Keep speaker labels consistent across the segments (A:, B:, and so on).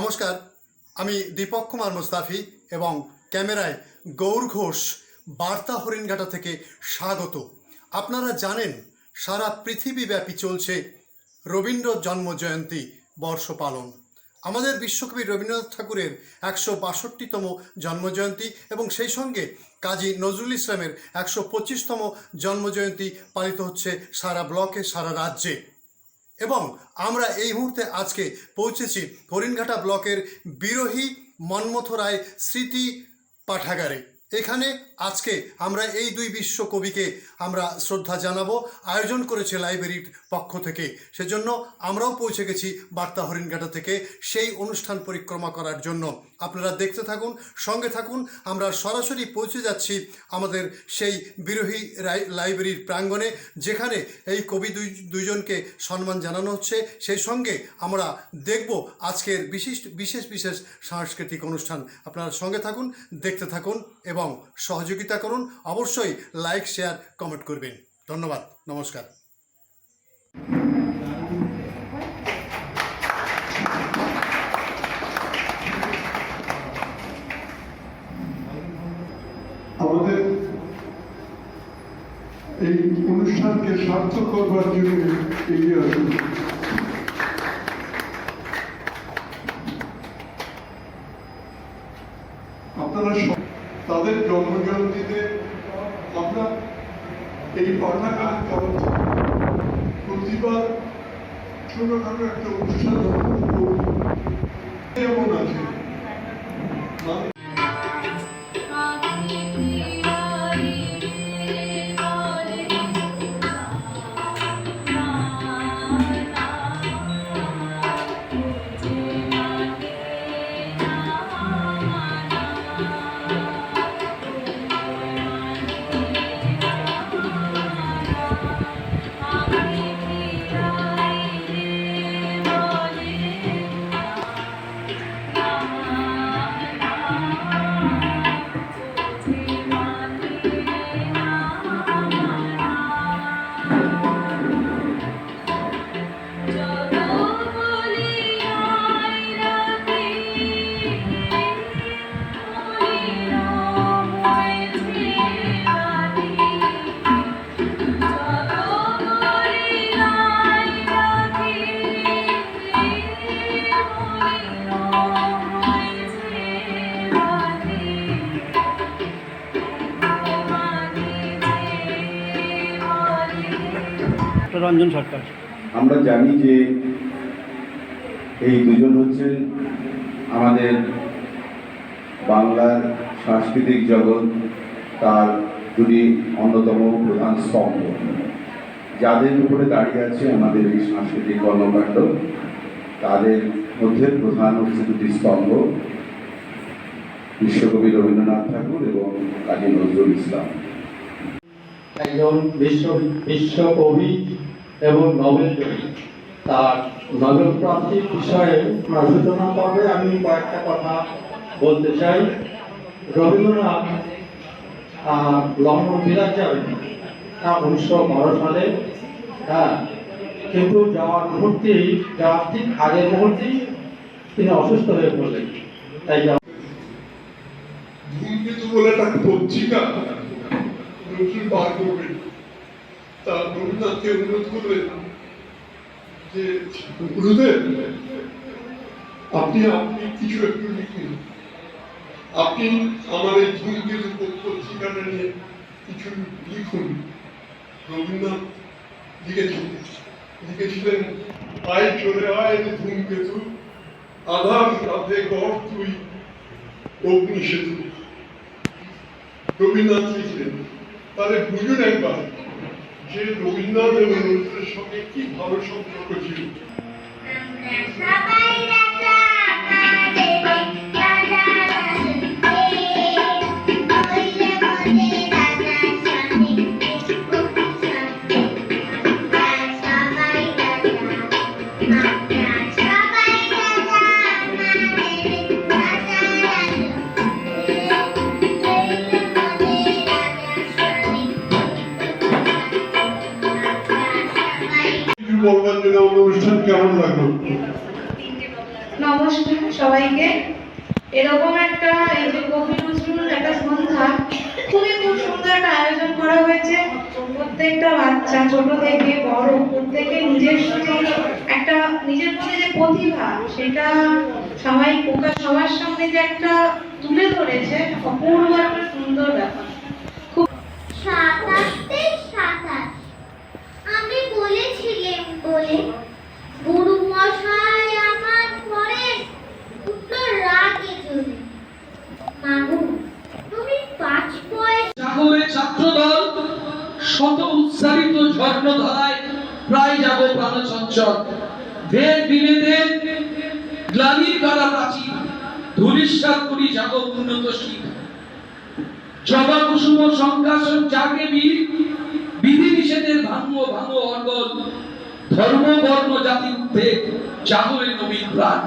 A: নমস্কার। আমি দীপক কুমার মুস্তাফি এবং ক্যামেরায় গৌর ঘোষ, বার্তা হরিণঘাটা থেকে স্বাগত। আপনারা জানেন, সারা পৃথিবীব্যাপী চলছে রবীন্দ্র জন্ম জয়ন্তী বর্ষ পালন আমাদের বিশ্বকবি রবীন্দ্রনাথ ঠাকুরের একশো বাষট্টিতম জন্মজয়ন্তী এবং সেই সঙ্গে কাজী নজরুল ইসলামের একশো পঁচিশতম জন্মজয়ন্তী পালিত হচ্ছে সারা ব্লকে, সারা রাজ্যে। এবং আমরা এই মুহূর্তে আজকে পৌঁছেছি হরিণঘাটা ব্লকের বিরোহী মন্মথ রায় স্মৃতি পাঠাগারে। এখানে আজকে আমরা এই দুই বিশ্ব কবিকে আমরা শ্রদ্ধা জানাব, আয়োজন করেছে লাইব্রেরির পক্ষ থেকে। সেজন্য আমরাও পৌঁছে গেছি বার্তা হরিণঘাটা থেকে। সেই অনুষ্ঠান পরিক্রমা করার জন্য। আপনারা দেখতে থাকুন, সঙ্গে থাকুন। আমরা সরাসরি পৌঁছে যাচ্ছি আমাদের সেই বিরোহী লাইব্রেরির প্রাঙ্গণে, যেখানে এই কবি দুই দুইজনকে সম্মান জানানো হচ্ছে। সেই সঙ্গে আমরা দেখব আজকের বিশিষ্ট বিশেষ বিশেষ সাংস্কৃতিক অনুষ্ঠান। আপনারা সঙ্গে থাকুন, দেখতে থাকুন এবং সহযোগিতা করুন। অবশ্যই লাইক, শেয়ার, কমেন্ট করবেন। ধন্যবাদ। নমস্কার।
B: এই অনুষ্ঠানকে সার্থক করবার জন্য এগিয়ে আসুন আপনারা তাদের জন্মজয়ন্তীতে আমরা এই তরফ প্রতিবার ছোটখাটো একটা অনুষ্ঠান। এমন আছে
C: রঞ্জন সরকার।
D: আমরা জানি যে এই দুজন হচ্ছেন আমাদের বাংলার সাংস্কৃতিক জগৎ, তার দুটি অন্যতম প্রধান স্তম্ভ। যাদের উপরে দাঁড়িয়ে আছে আমাদের এই সাংস্কৃতিক কর্মকাণ্ড, তাদের মধ্যে প্রধান হচ্ছে দুটি স্তম্ভ, বিশ্বকবি রবীন্দ্রনাথ ঠাকুর এবং কাজী নজরুল ইসলাম।
E: একজন বিশ্ব বিশ্বকবি এবং নোবেল তার নোবেল প্রাপ্তির বিষয়ে সূচনা পর্বে আমি কয়েকটা কথা বলতে চাই। রবীন্দ্রনাথ লন্ডন বিরাট যাবেন হ্যাঁ উনিশশো বারো সালে। হ্যাঁ কিন্তু যাওয়ার মুহূর্তেই যাওয়ার ঠিক আগের মুহূর্তেই তিনি অসুস্থ হয়ে পড়লেন। তাই
B: বলে একটা পত্রিকা নজরুল বার করবে তা রবীন্দ্রনাথকে অনুরোধ করলেন যে গুরুদেব আপনি আপনি কিছু একটু লিখুন। আপনি আমার এই ধূমকেতু পত্রিকাটা নিয়ে কিছু লিখুন। রবীন্দ্রনাথ লিখেছেন লিখেছিলেন, আয় চলে আয় ধূমকেতু, আধার রাধে গড় তুই অগ্নি সেতু রবীন্দ্রনাথ লিখলেন। তাহলে বুঝুন একবার যে রবীন্দ্রনাথ এবং নজরুলের সঙ্গে কি ভালো সম্পর্ক ছিল।
F: সবাইকে। এরকম একটা এই যে কবি নজরুল, একটা সন্ধ্যা, খুবই খুব সুন্দর একটা আয়োজন করা হয়েছে। প্রত্যেকটা বাচ্চা, ছোট থেকে বড়, প্রত্যেকে নিজস্ব যে একটা, নিজের মধ্যে যে প্রতিভা, সেটা সবাই প্রকাশ, সবার সামনে যে একটা তুলে ধরেছে অপূর্ব একটা সুন্দর ব্যাপার।
G: সাতাশ আমি বলেছিলেন বলে, গুরু মশাই আমার পরে উঠল রাগে চলে মাগু তুমি পাঁচ পয়সা
E: সাগরে ছাত্রদল শত ঝর্ণধারায় প্রায় প্রাণচঞ্চল ভেদ বিভেদের গ্লানির প্রাচীন ধূলিসাত করি উন্নত শীত। জবা কুসুম সংকাশন বীর, বিধি নিষেধের ভাঙ্গ ভাঙ্গ অর্গল, ধর্ম বর্ণ জাতি নবীন প্রাণ।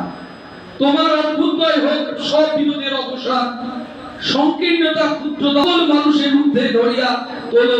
E: তোমার অভ্যুদয় হোক সব বিরোধের অবসান, সংকীর্ণতা মানুষের ঊর্ধ্বে ধরিয়া তোলো।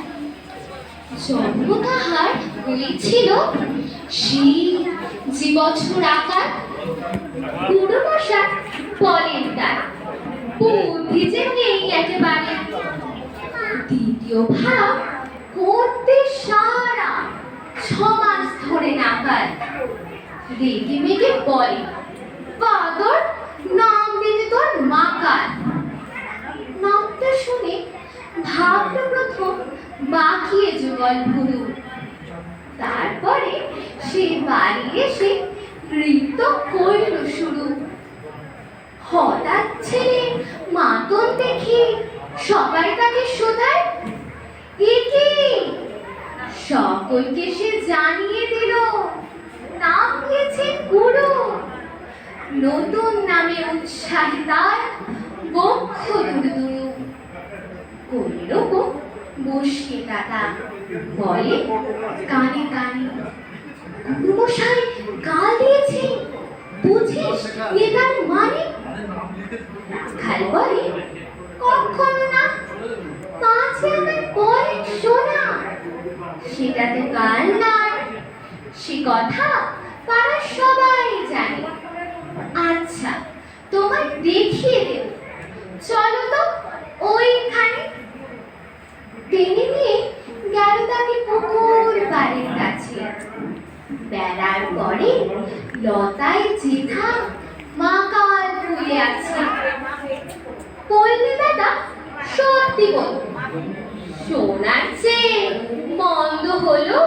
H: জন্ম তাহার হয়েছিল সেই বছর আকার বুড়ো মশা বুদ্ধি যে নেই একেবারে। দ্বিতীয় ভাব করতে সারা ছমাস ধরে নাকাল রেগে মেগে বলে পাগল নাম দিতে তোর মাকাল নামটা শুনে ভাবলো প্রথম বাকিয়ে ভুরু। তারপরে সে বাড়ি এসে নৃত্য করল শুরু। হঠাৎ ছেলে মাতন দেখে সবাই তাকে শোধায় একে সকলকে সে জানিয়ে দিল, নাম দিয়েছে গুরু। নতুন নামে উৎসাহী তার বক্ষ দুরু। দুরু করল বসিয়ে দাদা? বলে, কানে কানে গুরুমশাই গাল দিয়েছে। বুঝিস, এ তার মানে? খাল বলে, কখনো না? আমার পরে শোনা। সেটা তো গাল নয়। সে কথা পাড়ার সবাই জানে। আচ্ছা তোমায় দেখিয়ে দেব। চলো তো ওইখানে। টেনে নিয়ে গেল তাকে পুকুর বাড়ির কাছে। বেড়ার পরে লতায় জেঠা মা কাল ফুলে আছে। বললে দাদা, সত্যি বল, সোনার চেয়ে মন্দ হলো?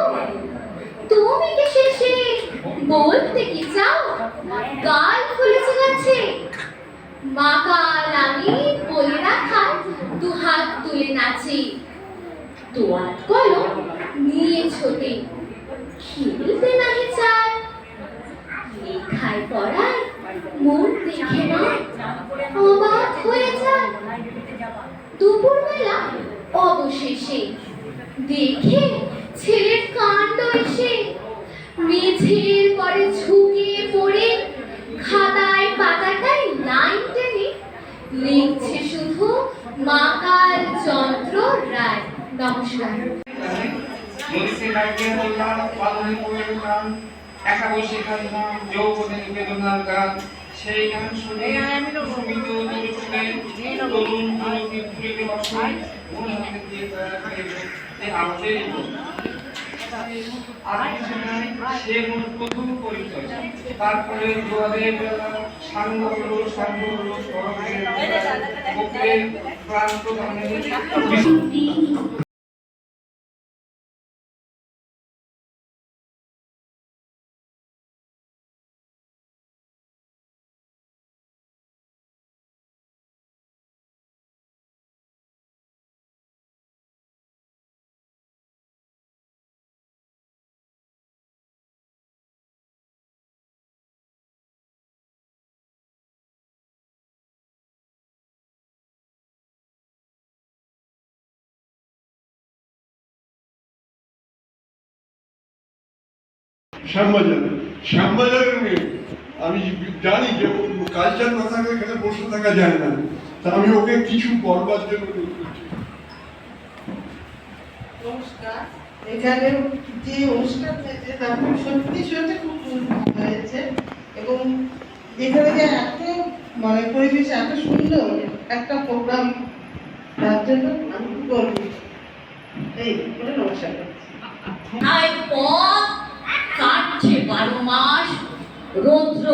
H: তুমি কি শেষে বলতে কি চাও? গাল ফুলেছে গেছে মা কাল আমি বলে রাখা দু হাত তুলে নাচে তোয়াত করো নিয়ে ছোটে খেলতে নাহি লেখায় মন দেখে অবাক হয়ে যায়। অবশেষে দেখে ছেলের কাণ্ড এসে মেঝের পরে ঝুঁকে পড়ে খাতায় পাতাটায় লাইন টেনে লিখছে শুধু মাকাল চন্দ্র রায়। নমস্কার।
I: যৌবনের বেদনার গান সেই গান শুনে দর্শনে তরুণ যুবতী ভুলিতে বসে মন দিয়ে তারা আমাদের সে প্রথম পরিচয়। তারপরে দুয়ারের সাঙ্গ হলো সাঙ্গ হলো সরকারের বুকের
J: শ্যামবাজারে শ্যামবাজারের মেয়ে আমি জানি যে কালচার না থাকলে এখানে বসে থাকা যায় না। তা আমি ওকে কিছু করবার জন্য
K: নমস্কার। এখানে যে অনুষ্ঠান হয়েছে তার সত্যি সত্যি খুব হয়েছে এবং এখানে যে এত মানে পরিবেশ এত সুন্দর একটা প্রোগ্রাম তার জন্য আমি খুব গর্বিত। এই বলে নমস্কার করছি।
L: কাটছে বারো মাস। রৌদ্র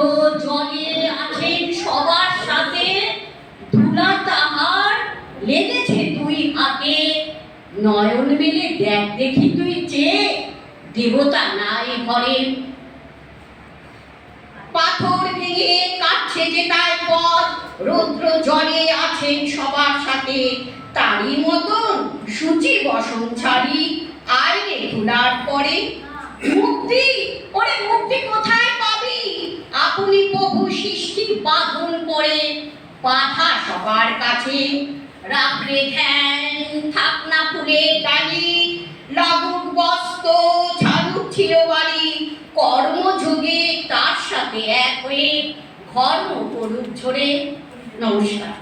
L: জলে আছেন সবার সাথে। ধুলা তাহার লেগেছে দুই হাতে। নয়ন মেলে দেখ দেখি তুই চেয়ে দেবতা নাই ঘরে। পাথর ভেঙে কাটছে যে তাই পথ। রৌদ্র জলে আছেন সবার সাথে। তারই মতন সূচি বসন ছাড়ি। আইনে ধুলার পরে মুক্তি, ওরে মুক্তি কোথায় পাবি? আপনি প্রভু সৃষ্টি বাঁধন করে বাধা সবার কাছে। রাত্রে ধ্যান থাকনা ফুলের ডালি লাগুক বস্ত ঝাড়ুক বাড়ি কর্মযোগে তার সাথে এক হয়ে ঘর্ম করুক ঝরে নমস্কার।